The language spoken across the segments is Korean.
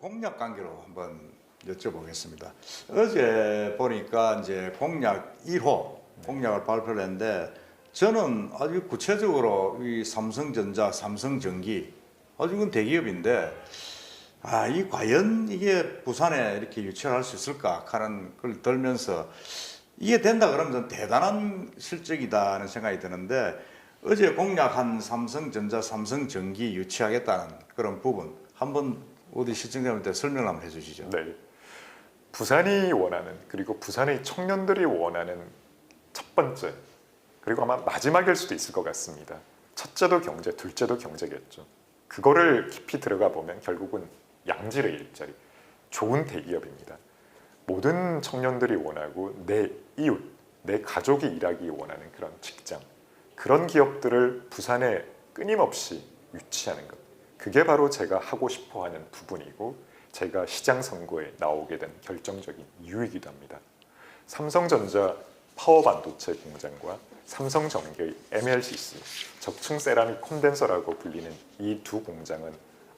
공약 관계로 한번 여쭤보겠습니다. 어제 보니까 이제 공약 1호 공약을 발표를 했는데 저는 아주 구체적으로 이 삼성전자, 삼성전기 아주 이건 대기업인데 아, 이 과연 이게 부산에 이렇게 유치할 수 있을까 하는 걸 들면서 이게 된다 그러면 전 대단한 실적이다는 생각이 드는데 어제 공약한 삼성전자, 삼성전기 유치하겠다는 그런 부분 한번 우리 시청자분들 설명 한번 해주시죠. 네. 부산이 원하는 그리고 부산의 청년들이 원하는 첫 번째 그리고 아마 마지막일 수도 있을 것 같습니다. 첫째도 경제, 둘째도 경제겠죠. 그거를 깊이 들어가 보면 결국은 양질의 일자리, 좋은 대기업입니다. 모든 청년들이 원하고 내 이웃, 내 가족이 일하기 원하는 그런 직장, 그런 기업들을 부산에 끊임없이 유치하는 것. 그게 바로 제가 하고 싶어 하는 부분이고 제가 시장 선거에 나오게 된 결정적인 이유이기도 합니다. 삼성전자 파워 반도체 공장과 삼성전기의 MLCC 적층 세라믹 콘덴서라고 불리는 이 두 공장은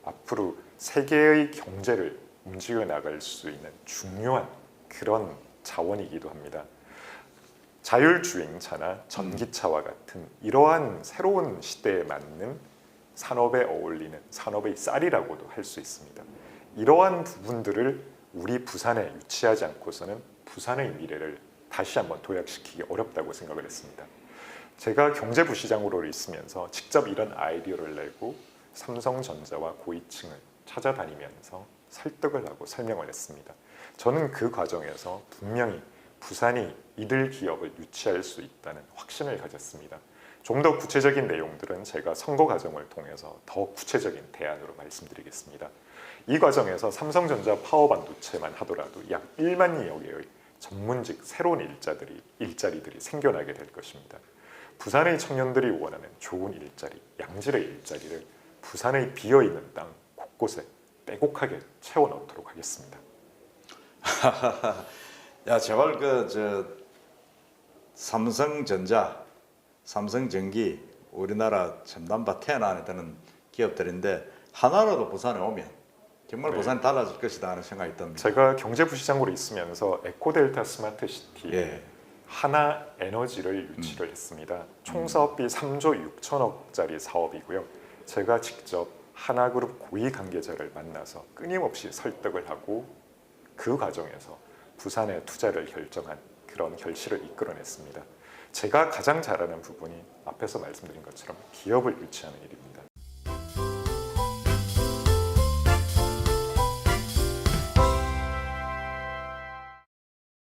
앞으로 세계의 경제를 움직여 나갈 수 있는 중요한 그런 자원이기도 합니다. 자율주행차나 전기차와 같은 이러한 새로운 시대에 맞는 산업에 어울리는 산업의 쌀이라고도 할 수 있습니다. 이러한 부분들을 우리 부산에 유치하지 않고서는 부산의 미래를 다시 한번 도약시키기 어렵다고 생각을 했습니다. 제가 경제부 시장으로 있으면서 직접 이런 아이디어를 내고 삼성전자와 고위층을 찾아다니면서 설득을 하고 설명을 했습니다. 저는 그 과정에서 분명히 부산이 이들 기업을 유치할 수 있다는 확신을 가졌습니다. 좀 더 구체적인 내용들은 제가 선거 과정을 통해서 더 구체적인 대안으로 말씀드리겠습니다. 이 과정에서 삼성전자 파워 반도체만 하더라도 약 1만여 개의 전문직 새로운 일자들이 일자리들이 생겨나게 될 것입니다. 부산의 청년들이 원하는 좋은 일자리, 양질의 일자리를 부산의 비어 있는 땅 곳곳에 빼곡하게 채워 넣도록 하겠습니다. 야 제발 그 저 삼성전자, 삼성전기 우리나라 첨단바 태어나는 되는 기업들인데 하나라도 부산에 오면 정말 네. 부산이 달라질 것이다 하는 생각이 듭니다. 제가 경제부시장으로 있으면서 에코델타 스마트시티 예. 하나 에너지를 유치를 했습니다. 총 사업비 3조 6천억짜리 사업이고요. 제가 직접 하나그룹 고위 관계자를 만나서 끊임없이 설득을 하고 그 과정에서 부산에 투자를 결정한 그런 결실을 이끌어냈습니다. 제가 가장 잘하는 부분이 앞에서 말씀드린 것처럼 기업을 유치하는 일입니다.